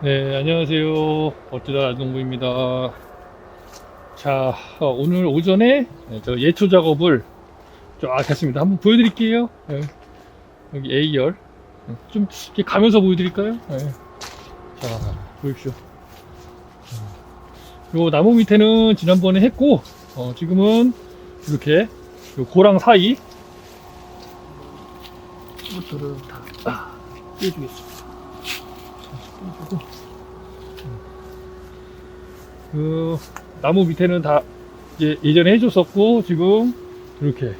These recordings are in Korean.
네, 안녕하세요. 어쩌다 아동부입니다. 자, 어, 오늘 오전에 네, 저 예초 작업을 쫙 했습니다. 한번 보여드릴게요. 네, 여기 A열. 네, 좀 이렇게 가면서 보여드릴까요? 네. 자, 보십시오. 네. 요 나무 밑에는 지난번에 했고, 어, 지금은 이렇게 요 고랑 사이 이것들을 다 아, 떼주겠습니다. 그 나무 밑에는 다 예전에 해줬었고 지금 이렇게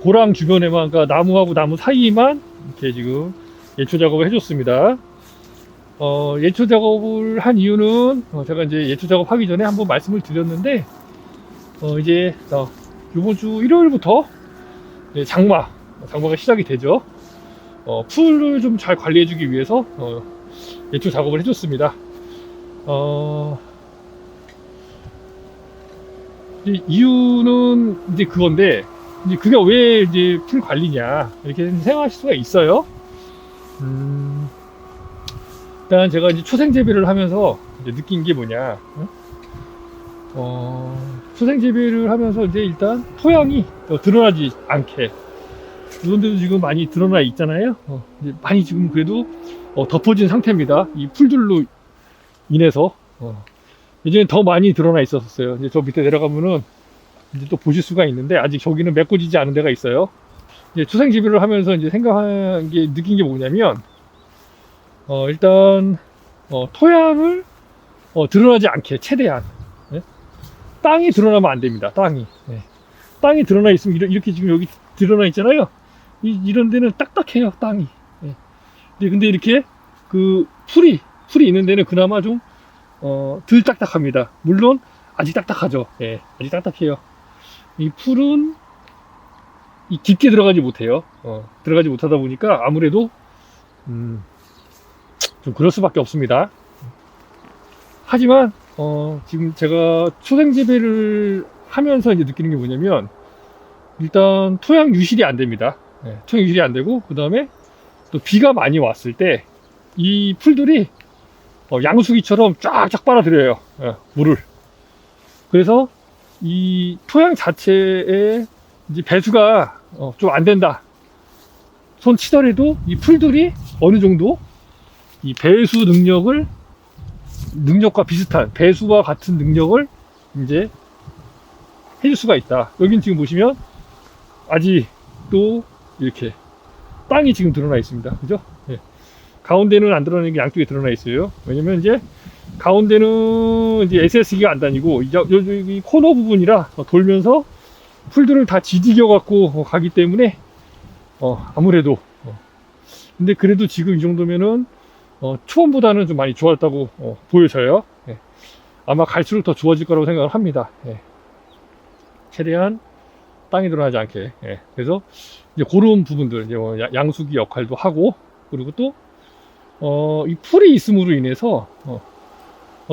고랑 주변에만 그러니까 나무하고 나무 사이만 이렇게 지금 예초 작업을 해줬습니다. 어, 예초 작업을 한 이유는 어, 제가 이제 예초 작업 하기 전에 한번 말씀을 드렸는데 어, 이제 어, 이번 주 일요일부터 장마 장마가 시작이 되죠. 어, 풀을 좀 잘 관리해주기 위해서 어, 예초 작업을 해줬습니다. 어, 이유는 이제 그건데 이제 그게 왜 이제 풀 관리냐 이렇게 생각하실 수가 있어요. 음, 일단 제가 이제 초생 재배를 하면서 이제 느낀 게 뭐냐, 응? 어, 초생 재배를 하면서 이제 일단 토양이 더 드러나지 않게 이런 데도 지금 많이 드러나 있잖아요. 어, 많이 지금 그래도 어, 덮어진 상태입니다. 이 풀들로 인해서 어, 예전에 더 많이 드러나 있었어요. 이제 저 밑에 내려가면은 이제 또 보실 수가 있는데 아직 저기는 메꿔지지 않은 데가 있어요. 이제 초생 재배를 하면서 이제 생각한 게 느낀 게 뭐냐면 어, 일단 어, 토양을 어, 드러나지 않게 최대한 예? 땅이 드러나면 안 됩니다. 땅이 예. 땅이 드러나 있으면 이렇게, 지금 여기 드러나 있잖아요. 이, 런 데는 딱딱해요 땅이. 예. 근데, 이렇게 그 풀이 풀이 있는 데는 그나마 좀 어, 덜 딱딱합니다. 물론 아직 딱딱하죠. 예, 아직 딱딱해요. 이 풀은 이 깊게 들어가지 못해요. 어, 들어가지 못하다 보니까 아무래도 음, 좀 그럴 수밖에 없습니다. 하지만 어, 지금 제가 초생 재배를 하면서 이제 느끼는 게 뭐냐면 일단 토양 유실이 안 됩니다. 예, 토양 유실이 안 되고 그 다음에 또 비가 많이 왔을 때 이 풀들이 어, 양수기처럼 쫙쫙 빨아들여요. 예, 물을. 그래서 이 토양 자체에 이제 배수가 어, 좀안 된다. 손 치더라도 이 풀들이 어느 정도 이 배수 능력을 능력과 비슷한 배수와 같은 능력을 이제 해줄 수가 있다. 여긴 지금 보시면 아직도 이렇게 땅이 지금 드러나 있습니다. 그죠? 예. 가운데는 안 드러나는 게 양쪽에 드러나 있어요. 왜냐면 이제 가운데는 이제 SS기가 안 다니고 이- 여기 코너 부분이라 돌면서 풀들을 다 지지겨 갖고 가기 때문에 어, 아무래도 어. 근데 그래도 지금 이 정도면은 어, 초반보다는 좀 많이 좋았다고 어, 보여져요. 예. 아마 갈수록 더 좋아질 거라고 생각을 합니다. 예. 최대한 땅이 드러나지 않게. 예. 그래서 이제 그런 부분들, 이제 뭐 야- 양수기 역할도 하고, 그리고 또, 어, 이 풀이 있음으로 인해서, 어,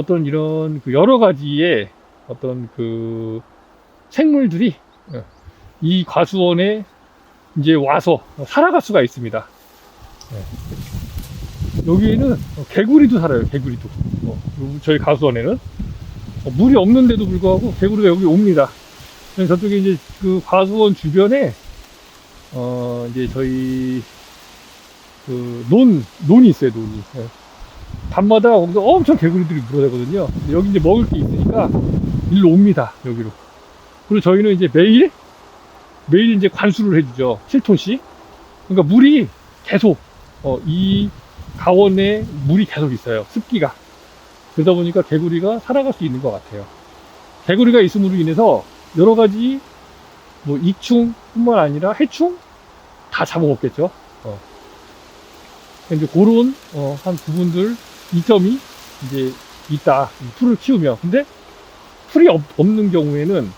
떤 이런 그 여러 가지의 어떤 그 생물들이 어, 이 과수원에 이제 와서 살아갈 수가 있습니다. 예. 여기에는 어, 개구리도 살아요, 개구리도. 어, 요- 저희 가수원에는. 어, 물이 없는데도 불구하고 개구리가 여기 옵니다. 저쪽에 이제 그 과수원 주변에 어 이제 저희 그 논 논이 있어요 논이. 예. 밤마다 거기서 엄청 개구리들이 물어대거든요. 근데 여기 이제 먹을 게 있으니까 일로 옵니다 여기로. 그리고 저희는 이제 매일 매일 이제 관수를 해주죠 7톤씩 그러니까 물이 계속 어, 이 가원에 물이 계속 있어요 습기가. 그러다 보니까 개구리가 살아갈 수 있는 것 같아요. 개구리가 있음으로 인해서 여러 가지 뭐 이충 뿐만 아니라 해충 다 잡아먹겠죠. 어. 이제 그런 어, 한 부분들 이점이 이제 있다. 이 풀을 키우면 근데 풀이 없, 없는 경우에는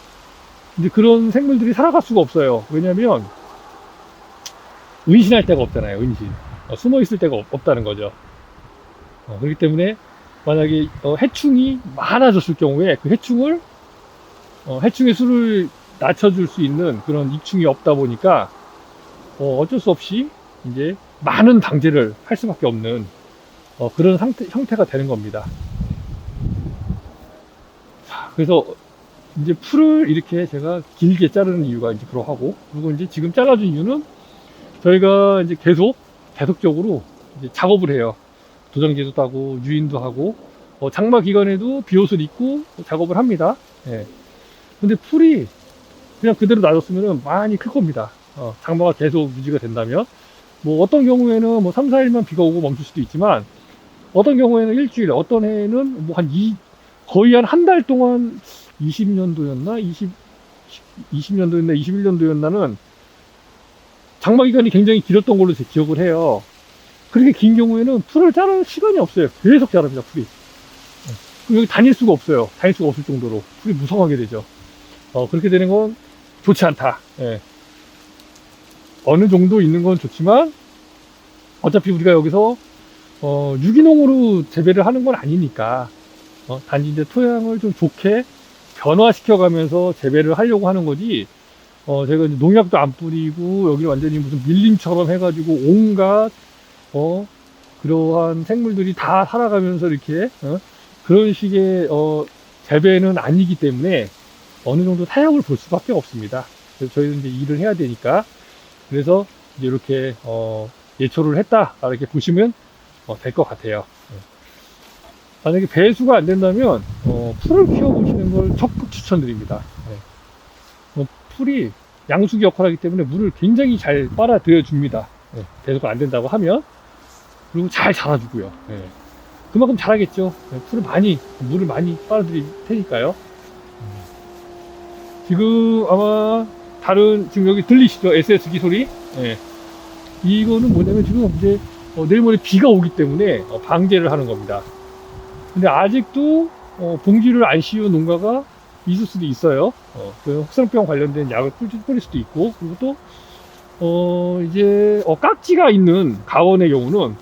이제 그런 생물들이 살아갈 수가 없어요. 왜냐하면 은신할 데가 없잖아요. 은신 어, 숨어 있을 데가 없, 다는 거죠. 어, 그렇기 때문에 만약에 어, 해충이 많아졌을 경우에 그 해충을 어, 해충의 수를 낮춰줄 수 있는 그런 이충이 없다 보니까 어, 어쩔 수 없이 이제 많은 방제를 할 수밖에 없는 어, 그런 상태, 형태가 되는 겁니다. 자, 그래서 이제 풀을 이렇게 제가 길게 자르는 이유가 이제 그러하고 그리고 이제 지금 잘라준 이유는 저희가 이제 계속 계속적으로 이제 작업을 해요. 도장지도 따고 유인도 하고 어, 장마 기간에도 비옷을 입고 작업을 합니다. 예. 근데 풀이 그냥 그대로 놔뒀으면 많이 클 겁니다. 어, 장마가 계속 유지가 된다면 뭐 어떤 경우에는 뭐 3, 4일만 비가 오고 멈출 수도 있지만 어떤 경우에는 일주일, 어떤 해에는 뭐한 이, 거의 한 한 달 동안 20년도였나? 20, 20년도였나? 21년도였나는 장마 기간이 굉장히 길었던 걸로 제 기억을 해요. 그렇게 긴 경우에는 풀을 자를 시간이 없어요. 계속 자랍니다, 풀이. 어, 여기 다닐 수가 없어요. 다닐 수가 없을 정도로 풀이 무성하게 되죠. 어, 그렇게 되는 건 좋지 않다. 예. 어느 정도 있는 건 좋지만 어차피 우리가 여기서 어, 유기농으로 재배를 하는 건 아니니까 어, 단지 이제 토양을 좀 좋게 변화시켜 가면서 재배를 하려고 하는 거지 어, 제가 이제 농약도 안 뿌리고 여기 완전히 무슨 밀림처럼 해가지고 온갖 어, 그러한 생물들이 다 살아가면서 이렇게 어, 그런 식의 어, 재배는 아니기 때문에 어느 정도 타협을 볼 수밖에 없습니다. 그래서 저희는 이제 일을 해야 되니까 그래서 이제 이렇게 어, 예초를 했다 이렇게 보시면 어, 될 것 같아요. 예. 만약에 배수가 안 된다면 어, 풀을 키워보시는 걸 적극 추천드립니다. 예. 뭐 풀이 양수기 역할을 하기 때문에 물을 굉장히 잘 빨아들여 줍니다. 예. 배수가 안 된다고 하면 그리고 잘 자라주고요. 예. 그만큼 잘하겠죠. 예, 풀을 많이 물을 많이 빨아들일 테니까요. 지금 아마 다른 지금 여기 들리시죠? SS기 소리? 예. 이거는 뭐냐면 지금 이제 어, 내일 모레 비가 오기 때문에 어, 방제를 하는 겁니다. 근데 아직도 어, 봉지를 안 씌운 농가가 있을 수도 있어요. 어, 그 흑성병 관련된 약을 뿌릴 수도 있고 그리고 또 어, 이제 어, 깍지가 있는 가원의 경우는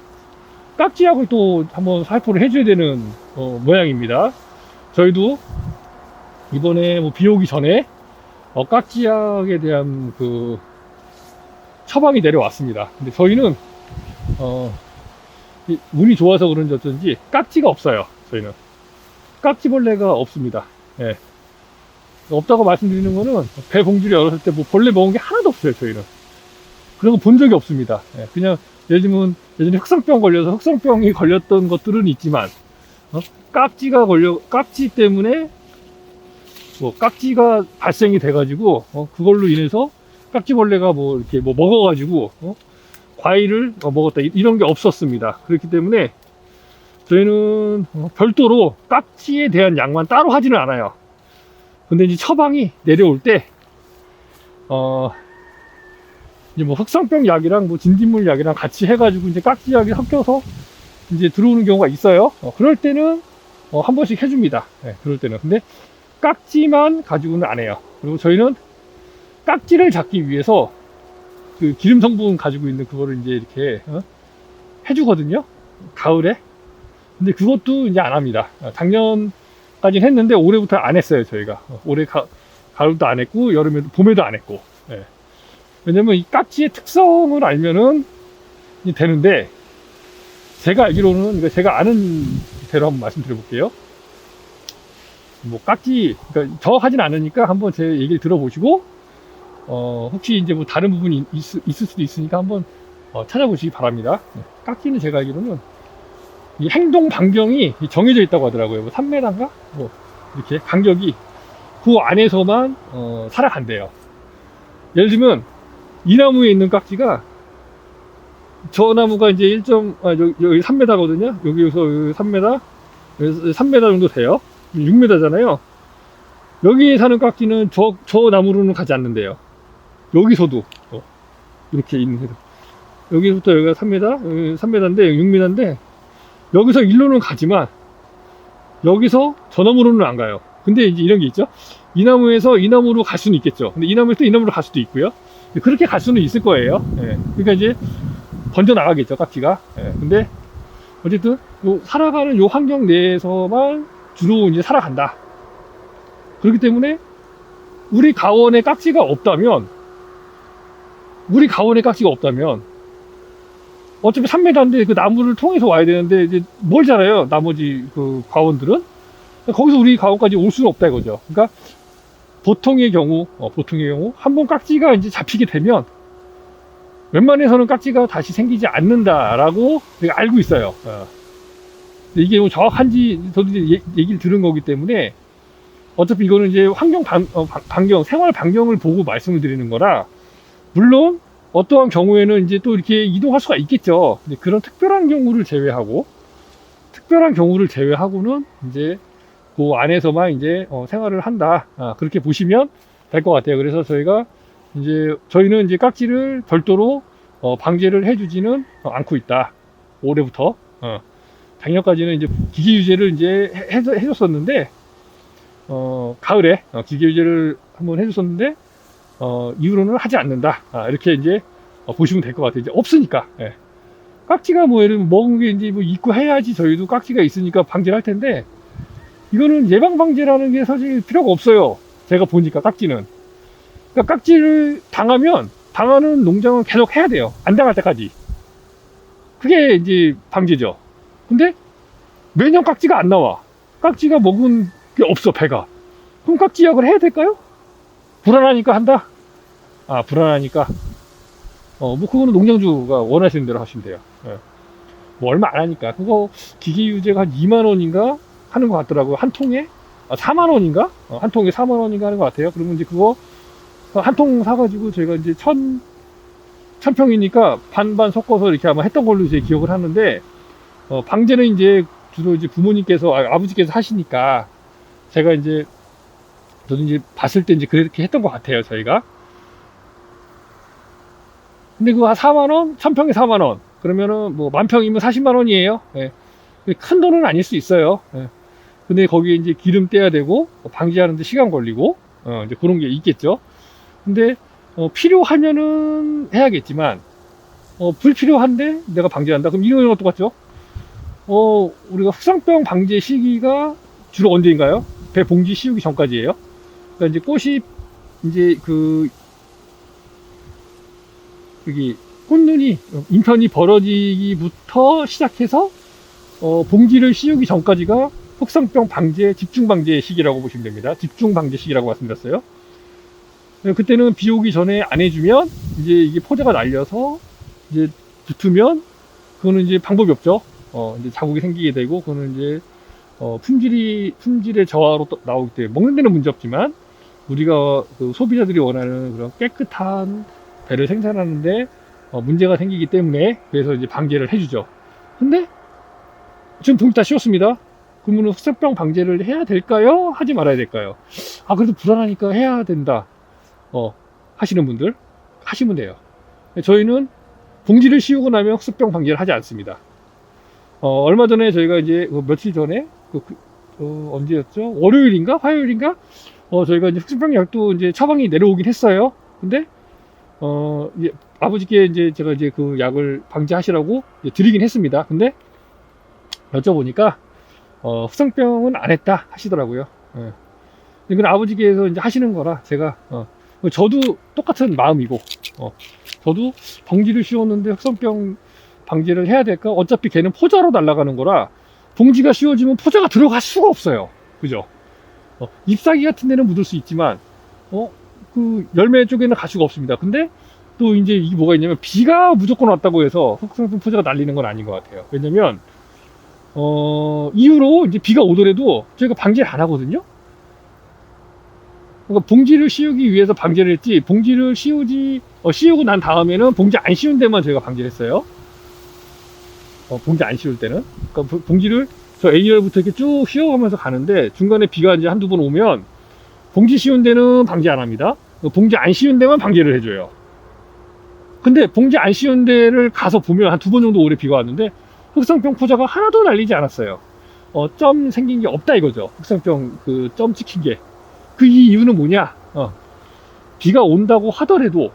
깍지약을 또 한번 살포를 해줘야 되는 어, 모양입니다. 저희도 이번에 뭐 비 오기 전에 어, 깍지약에 대한 그 처방이 내려왔습니다. 근데 저희는 어, 이 운이 좋아서 그런지 어쩐지 깍지가 없어요. 저희는 깍지벌레가 없습니다. 예. 없다고 말씀드리는 거는 배 봉지를 열었을 때 뭐 벌레 먹은 게 하나도 없어요. 저희는 그런 거 본 적이 없습니다. 예. 그냥 예를 들면 예전에 흑성병 걸려서 흑성병이 걸렸던 것들은 있지만 어? 깍지가 걸려 깍지 때문에 뭐 깍지가 발생이 돼가지고 어, 그걸로 인해서 깍지벌레가 뭐 이렇게 뭐 먹어가지고 어? 과일을 어, 먹었다 이- 이런 게 없었습니다. 그렇기 때문에 저희는 어, 별도로 깍지에 대한 약만 따로 하지는 않아요. 근데 이제 처방이 내려올 때 어, 이제 뭐 흑성병 약이랑 뭐 진딧물 약이랑 같이 해가지고 이제 깍지 약이 섞여서 이제 들어오는 경우가 있어요. 어, 그럴 때는 어, 한 번씩 해줍니다. 예, 그럴 때는. 근데 깍지만 가지고는 안 해요. 그리고 저희는 깍지를 잡기 위해서 그 기름 성분 가지고 있는 그거를 이제 이렇게 어? 해주거든요. 가을에. 근데 그것도 이제 안 합니다. 어, 작년까지는 했는데 올해부터 안 했어요. 저희가 어, 올해 가, 가을도 안 했고 여름에도 봄에도 안 했고. 예. 왜냐면 이 깍지의 특성을 알면은 되는데 제가 알기로는 제가 아는 대로 한번 말씀드려 볼게요. 뭐 깍지 그러니까 저 하진 않으니까 한번 제 얘기를 들어보시고 어 혹시 이제 뭐 다른 부분이 있, 을 수도 있으니까 한번 어, 찾아보시기 바랍니다. 네, 깍지는 제가 알기로는 이 행동 반경이 정해져 있다고 하더라고요. 뭐 3m인가 뭐 이렇게 간격이 그 안에서만 어, 살아간대요. 예를 들면 이 나무에 있는 깍지가 저 나무가 이제 1. 아, 여기, 여기 3m거든요. 여기서 여기 3m, 여기 3m 정도 돼요. 6m잖아요. 여기 사는 깍지는 저, 저 나무로는 가지 않는데요. 여기서도 어, 이렇게 있는 해도 여기부터 여기가 3m, 여기 3m인데 6m인데 여기서 일로는 가지만 여기서 저 나무로는 안 가요. 근데 이제 이런 게 있죠. 이 나무에서 이 나무로 갈 수는 있겠죠. 근데 이 나무에서 이 나무로 갈 수도 있고요. 그렇게 갈 수는 있을 거예요. 예. 그러니까 이제 번져 나가겠죠, 깍지가. 예. 근데 어쨌든 요 살아가는 요 환경 내에서만 주로 이제 살아간다. 그렇기 때문에 우리 가원에 깍지가 없다면 우리 가원에 깍지가 없다면 어차피 3m인데 그 나무를 통해서 와야 되는데 이제 멀잖아요. 나머지 그 과원들은 거기서 우리 과원까지 올 수는 없다 이거죠. 그러니까 보통의 경우, 어, 보통의 경우 한 번 깍지가 이제 잡히게 되면 웬만해서는 깍지가 다시 생기지 않는다라고 알고 있어요. 어. 이게 뭐 정확한지 저도 이제 얘- 얘기를 들은 거기 때문에 어차피 이거는 이제 환경 반, 어, 반- 반경, 생활 반경을 보고 말씀을 드리는 거라 물론 어떠한 경우에는 이제 또 이렇게 이동할 수가 있겠죠. 근데 그런 특별한 경우를 제외하고 특별한 경우를 제외하고는 이제 그 안에서만 이제 어, 생활을 한다. 아, 그렇게 보시면 될 것 같아요. 그래서 저희가 이제 저희는 이제 깍지를 별도로 어, 방제를 해주지는 어, 않고 있다. 올해부터 어, 작년까지는 이제 기계 유제를 이제 해, 해- 해 줬었는데 어, 가을에 어, 기계 유제를 한번 해줬었는데 어, 이후로는 하지 않는다. 아, 이렇게 이제 어, 보시면 될 것 같아요. 이제 없으니까. 예. 깍지가 뭐 예를 먹은 게 이제 뭐 있고 해야지 저희도 깍지가 있으니까 방제를 할 텐데 이거는 예방 방제라는 게 사실 필요가 없어요. 제가 보니까 깍지는. 그러니까 깍지를 당하면 당하는 농장은 계속 해야 돼요. 안 당할 때까지. 그게 이제 방제죠. 근데 매년 깍지가 안 나와. 깍지가 먹은 게 없어, 배가. 그럼 깍지 약을 해야 될까요? 불안하니까 한다? 아, 불안하니까. 어, 뭐, 그거는 농장주가 원하시는 대로 하시면 돼요. 예. 뭐, 얼마 안 하니까. 그거 기계 유제가 한 2만원인가 하는 것 같더라고요. 한 통에? 아, 4만원인가? 어, 한 통에 4만원인가 하는 것 같아요. 그러면 이제 그거 한 통 사가지고 저희가 이제 천, 천 평이니까 반반 섞어서 이렇게 아마 했던 걸로 이제 기억을 하는데, 어, 방제는 이제 주로 이제 부모님께서, 아, 아버지께서 하시니까 제가 이제 저도 이제 봤을 때 이제 그렇게 했던 것 같아요, 저희가. 근데 그거 한 4만원? 1000평에 4만원. 그러면은 뭐 만평이면 40만원이에요. 예. 큰 돈은 아닐 수 있어요. 예. 근데 거기에 이제 기름 떼야 되고, 뭐 방지하는데 시간 걸리고, 어, 이제 그런 게 있겠죠. 근데, 어, 필요하면은 해야겠지만, 어, 불필요한데 내가 방지한다? 그럼 이거랑 똑같죠? 어, 우리가 흑상병 방제 시기가 주로 언제인가요? 배 봉지 씌우기 전까지예요. 그러니까 이제 꽃이 이제 그 여기 꽃눈이 인편이 벌어지기부터 시작해서 어, 봉지를 씌우기 전까지가 흑상병 방제 집중 방제 시기라고 보시면 됩니다. 집중 방제 시기라고 말씀드렸어요. 네, 그때는 비 오기 전에 안 해주면 이제 이게 포자가 날려서 이제 붙으면 그거는 이제 방법이 없죠. 어, 이제 자국이 생기게 되고 그거는 이제 어, 품질이 품질의 저하로 또 나오기 때문에 먹는 데는 문제 없지만 우리가 그 소비자들이 원하는 그런 깨끗한 배를 생산하는데 어, 문제가 생기기 때문에 그래서 이제 방제를 해주죠. 근데 지금 봉지 다 씌웠습니다. 그러면 흑색병 방제를 해야 될까요? 하지 말아야 될까요? 아 그래도 불안하니까 해야 된다. 어 하시는 분들 하시면 돼요. 저희는 봉지를 씌우고 나면 흑색병 방제를 하지 않습니다. 어, 얼마 전에 저희가 이제 그 며칠 전에 그, 그, 어, 언제였죠? 월요일인가? 화요일인가? 어, 저희가 이제 흑색병 약도 이제 처방이 내려오긴 했어요. 근데 어, 이제 아버지께 이제 제가 이제 그 약을 방지하시라고 드리긴 했습니다. 근데 여쭤보니까 어, 흑성병은 안 했다 하시더라고요. 예. 이건 아버지께서 이제 하시는 거라 제가 어, 저도 똑같은 마음이고 어, 저도 봉지를 씌웠는데 흑성병 방지를 해야 될까? 어차피 걔는 포자로 날아가는 거라 봉지가 씌워지면 포자가 들어갈 수가 없어요. 그죠? 어, 잎사귀 같은 데는 묻을 수 있지만 어, 그 열매 쪽에는 갈 수가 없습니다. 근데 또 이제 이게 뭐가 있냐면 비가 무조건 왔다고 해서 흑성병 포자가 날리는 건 아닌 것 같아요. 왜냐면 어, 이후로 이제 비가 오더라도 저희가 방제를 안 하거든요. 그러니까 봉지를 씌우기 위해서 방제를 했지 봉지를 씌우지 어, 씌우고 난 다음에는 봉지 안 씌운 데만 저희가 방제를 했어요. 어, 봉지 안 씌울 때는 그러니까 봉- 봉지를 저 A열부터 이렇게 쭉 씌워가면서 가는데 중간에 비가 이제 한두 번 오면 봉지 씌운 데는 방제 안 합니다. 봉지 안 씌운 데만 방제를 해줘요. 근데 봉지 안 씌운 데를 가서 보면 한 두 번 정도 오래 비가 왔는데 흑성병 포자가 하나도 날리지 않았어요. 어, 점 생긴 게 없다 이거죠. 흑성병 그 점 찍힌 게. 그 이유는 뭐냐? 어, 비가 온다고 하더라도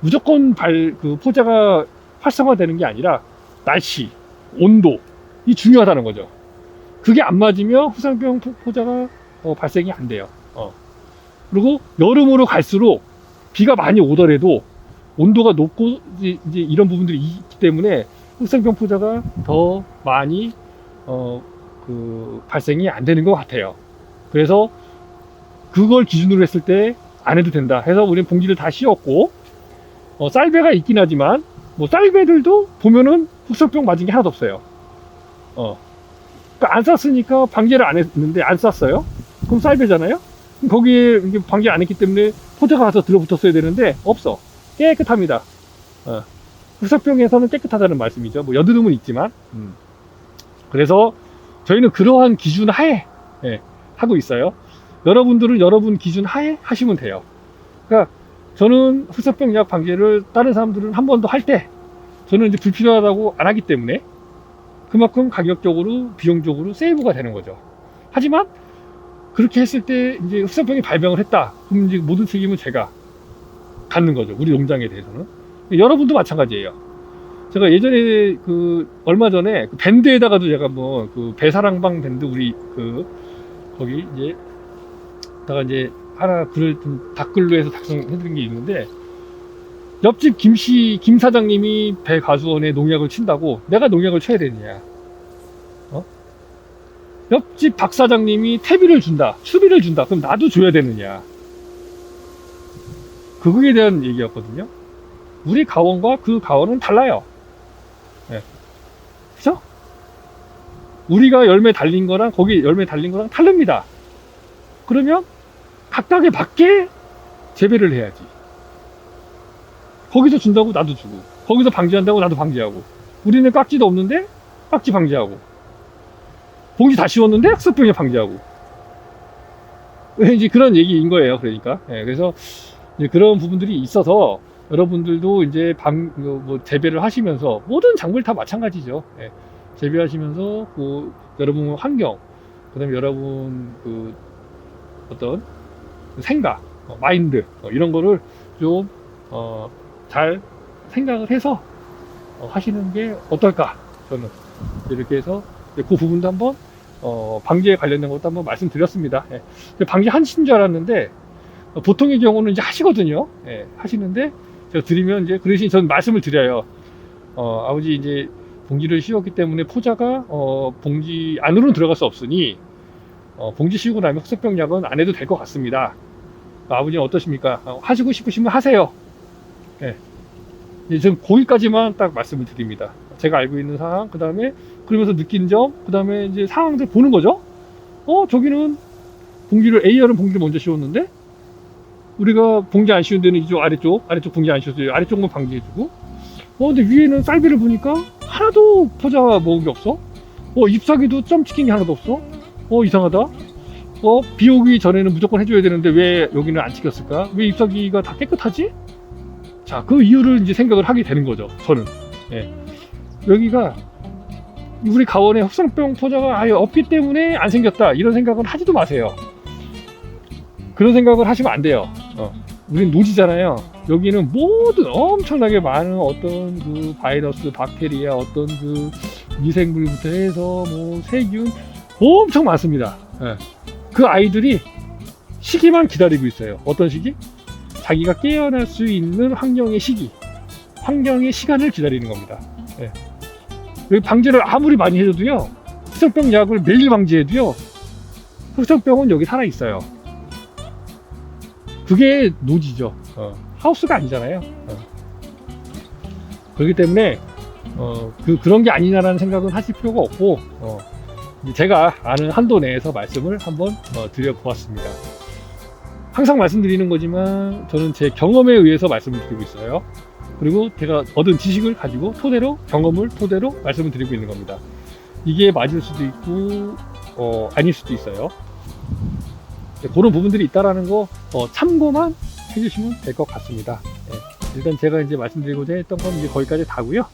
무조건 발, 그 포자가 활성화되는 게 아니라 날씨, 온도, 이 중요하다는 거죠. 그게 안 맞으면 포- 포자가 어, 발생이 안 돼요. 어. 그리고 여름으로 갈수록 비가 많이 오더라도 온도가 높고 이제, 이런 부분들이 있기 때문에 흑성병 포자가 더 많이 어, 그 발생이 안 되는 것 같아요. 그래서 그걸 기준으로 했을 때 안 해도 된다 해서 우리는 봉지를 다 씌웠고 어, 쌀배가 있긴 하지만 뭐 쌀배들도 보면은 흑성병 맞은 게 하나도 없어요. 어. 그러니까 안 쌌으니까 방제를 안 했는데 안 쌌어요. 그럼 쌀배잖아요. 거기에 방제 안 했기 때문에 포자가 가서 들어붙었어야 되는데 없어. 깨끗합니다. 어. 흑석병에서는 깨끗하다는 말씀이죠. 뭐 여드름은 있지만. 음. 그래서 저희는 그러한 기준 하에 예, 하고 있어요. 여러분들은 여러분 기준 하에 하시면 돼요. 그러니까 저는 흑석병 약 방제를 다른 사람들은 한 번 더 할 때 저는 이제 불필요하다고 안 하기 때문에 그만큼 가격적으로 비용적으로 세이브가 되는 거죠. 하지만 그렇게 했을 때 이제 흑석병이 발병을 했다. 그럼 이제 모든 책임은 제가 갖는 거죠. 우리 농장에 대해서는. 여러분도 마찬가지예요. 제가 예전에 그 얼마 전에 그 밴드에다가도 제가 뭐그 배사랑방 밴드 우리 그 거기 이제 다가 이제 하나 글을 좀 댓글로 해서 작성해드린 게 있는데 옆집 김씨 김 사장님이 배 가수원에 농약을 친다고 내가 농약을 쳐야 되느냐? 어? 옆집 박 사장님이 퇴비를 준다, 수비를 준다. 그럼 나도 줘야 되느냐? 그거에 대한 얘기였거든요. 우리 가원과 그 가원은 달라요. 예. 그죠? 우리가 열매 달린 거랑 거기 열매 달린 거랑 다릅니다. 그러면 각각에 맞게 재배를 해야지. 거기서 준다고 나도 주고, 거기서 방지한다고 나도 방지하고, 우리는 깍지도 없는데 깍지 방지하고, 봉지 다 씌웠는데 흑석병에 방지하고. 이제 그런 얘기인 거예요. 그러니까. 예, 그래서 그런 부분들이 있어서 여러분들도 이제 방, 그뭐 재배를 하시면서 모든 작물 다 마찬가지죠. 예, 재배하시면서 그 여러분 환경, 그 다음에 여러분 그 어떤 생각, 어, 마인드 어, 이런 거를 좀 어, 잘 생각을 해서 어, 하시는 게 어떨까 저는 이렇게 해서 그 부분도 한번 어, 방지에 관련된 것도 한번 말씀드렸습니다. 예. 방지 하신 줄 알았는데 어, 보통의 경우는 이제 하시거든요. 예, 하시는데 제가 드리면 이제 그 대신 전 말씀을 드려요. 어, 아버지 이제 봉지를 씌웠기 때문에 포자가 어, 봉지 안으로는 들어갈 수 없으니 어, 봉지 씌우고 나면 흑색병 약은 안 해도 될 것 같습니다. 아버지는 어떠십니까? 어, 하시고 싶으시면 하세요. 예. 이제 전 거기까지만 딱 말씀을 드립니다. 제가 알고 있는 상황, 그 다음에 그러면서 느낀 점, 그 다음에 이제 상황들 보는 거죠. 어, 저기는 봉지를 A열은 봉지를 먼저 씌웠는데 우리가 봉지 안 씌운 데는 이쪽 아래쪽, 아래쪽 봉지 안 씌웠어요. 아래쪽만 방지해주고. 어, 근데 위에는 쌀비를 보니까 하나도 포자 먹은 게 없어. 어, 잎사귀도 점 찍힌 게 하나도 없어. 어, 이상하다. 어, 비 오기 전에는 무조건 해줘야 되는데 왜 여기는 안 찍혔을까? 왜 잎사귀가 다 깨끗하지? 자, 그 이유를 이제 생각을 하게 되는 거죠. 저는. 예. 여기가 우리 가원에 흑성병 포자가 아예 없기 때문에 안 생겼다. 이런 생각은 하지도 마세요. 그런 생각을 하시면 안 돼요. 어. 우린 노지잖아요. 여기는 모든 엄청나게 많은 어떤 그 바이러스, 박테리아, 어떤 그 미생물부터 해서 뭐 세균 엄청 많습니다. 예. 그 아이들이 시기만 기다리고 있어요. 어떤 시기? 자기가 깨어날 수 있는 환경의 시기, 환경의 시간을 기다리는 겁니다. 예. 방제를 아무리 많이 해줘도요, 흑성병 약을 매일 방지해도요, 흑성병은 여기 살아 있어요. 그게 노지죠. 어, 하우스가 아니잖아요. 어. 그렇기 때문에 어, 그 그런 게 아니냐라는 생각은 하실 필요가 없고 어, 이 제 제가 아는 한도 내에서 말씀을 한번 어, 드려보았습니다. 항상 말씀드리는 거지만 저는 제 경험에 의해서 말씀을 드리고 있어요. 그리고 제가 얻은 지식을 가지고 토대로 경험을 토대로 말씀을 드리고 있는 겁니다. 이게 맞을 수도 있고 어, 아닐 수도 있어요. 네, 그런 부분들이 있다라는 거 어, 참고만 해주시면 될 것 같습니다. 예, 일단 제가 이제 말씀드리고자 했던 건 이제 거기까지 다고요.